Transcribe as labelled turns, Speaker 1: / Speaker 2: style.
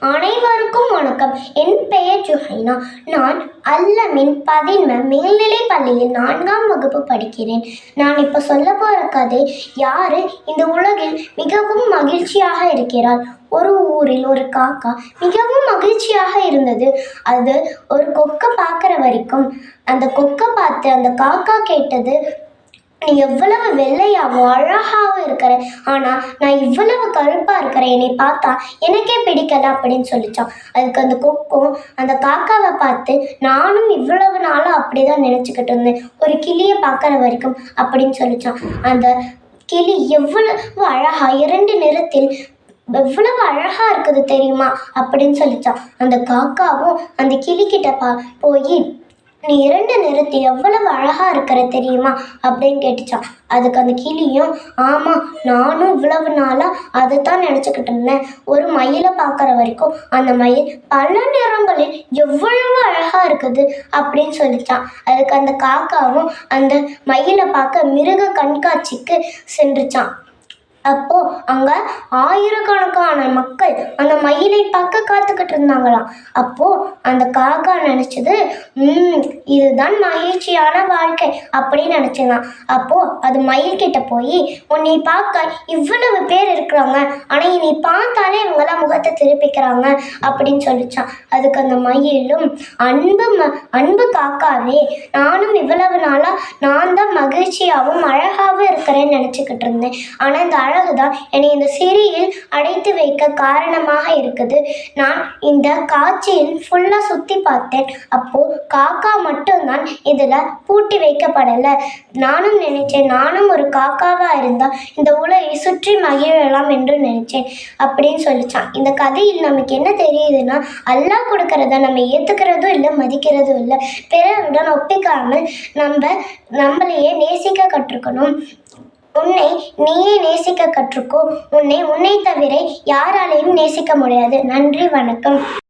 Speaker 1: அனைவருக்கும் வணக்கம். என் பெயர் ஜுஹைனா. நான் அல்லமின் பதின்ம மேல்நிலை பள்ளியில் நான்காம் வகுப்பு படிக்கிறேன். நான் இப்போ சொல்ல போகிற கதை யாரு இந்த உலகில் மிகவும் மகிழ்ச்சியாக இருக்கிறார் ஒரு ஊரில் ஒரு காக்கா மிகவும் மகிழ்ச்சியாக இருந்தது. அது ஒரு கொக்கை பார்க்குற வரைக்கும். அந்த கொக்கை பார்த்து அந்த காக்கா கேட்டது நீ எவ்வளவு வெள்ளையாகவும் அழகாகவும் இருக்கிற ஆனா நான் இவ்வளவு கருப்பா இருக்கிறேன். என்னை பார்த்தா எனக்கே பிடிக்கல அப்படின்னு சொல்லிச்சான். அதுக்கு அந்த கொக்கும் அந்த காக்காவை பார்த்து நானும் இவ்வளவு நாளா அப்படிதான் நினைச்சுக்கிட்டு இருந்தேன். ஒரு கிளியை பார்க்குற வரைக்கும் அப்படின்னு சொல்லிச்சான். அந்த கிளி எவ்வளவு அழகா இரண்டு நிறத்தில் எவ்வளவு அழகா இருக்குது தெரியுமா? அப்படின்னு சொல்லிச்சான். அந்த காக்காவும் அந்த கிளிக்கிட்ட பா போய் நீ இரண்டு நிறுத்தி எவ்வளவு அழகா இருக்கிற தெரியுமா? அப்படின்னு கேட்டுச்சான். அதுக்கு அந்த கிளியும் ஆமா நானும் இவ்வளவு நாளா அதை தான் நினச்சிக்கிட்டு இருந்தேன். ஒரு மயிலை பார்க்குற வரைக்கும் அந்த மயில் பல நிறங்களில் எவ்வளவு அழகா இருக்குது அப்படின்னு சொல்லிச்சான். அதுக்கு அந்த காக்காவும் அந்த மயிலை பார்க்க மிருக கண்காட்சிக்கு சென்றுச்சான். அப்போ அங்க ஆயிரக்கணக்கான மக்கள் அந்த மயிலை பார்க்க காத்துக்கிட்டு இருந்தாங்களாம். அப்போ அந்த காக்கா நினைச்சது இதுதான் மகிழ்ச்சியான வாழ்க்கை அப்படின்னு நினைச்சதான். அப்போது அது மயில் கிட்ட போய் உன்னை பார்க்க இவ்வளவு பேர் இருக்கிறாங்க. ஆனால் என்னை பார்த்தாலே இவங்கெல்லாம் முகத்தை திருப்பிக்கிறாங்க. அப்படின்னு சொல்லிச்சான். அதுக்கு அந்த மயிலும் அன்பு ம அன்பு காக்காவே நானும் இவ்வளவு நாளாக நான் தான் மகிழ்ச்சியாகவும் அழகாகவும் இருக்கிறேன்னு நினச்சிக்கிட்டு இருந்தேன். ஆனால் இந்த அழகு தான் என்னை இந்த சிறியில் அடைத்து வைக்க காரணமாக இருக்குது. நான் இந்த காட்சியில் ஃபுல்லாக சுற்றி பார்த்தேன். அப்போது காக்கா மட்டும் மட்டும்தான் இதில் பூட்டி வைக்கப்படலை. நானும் நினைச்சேன் நானும் ஒரு காக்காவாக இருந்தால் இந்த உலகை சுற்றி மகிழலாம் என்று நினைச்சேன் அப்படின்னு சொல்லிச்சான். இந்த கதையில் நமக்கு என்ன தெரியுதுன்னா அல்லாஹ் கொடுக்கறத நம்ம ஏற்றுக்கிறதும் இல்லை மதிக்கிறதும் இல்லை பிறருடன் ஒப்பிக்காமல் நம்ம நம்மளையே நேசிக்க கற்றுக்கணும். உன்னை நீயே நேசிக்க கற்றுக்கோ. உன்னை உன்னை தவிர யாராலையும் நேசிக்க முடியாது. நன்றி வணக்கம்.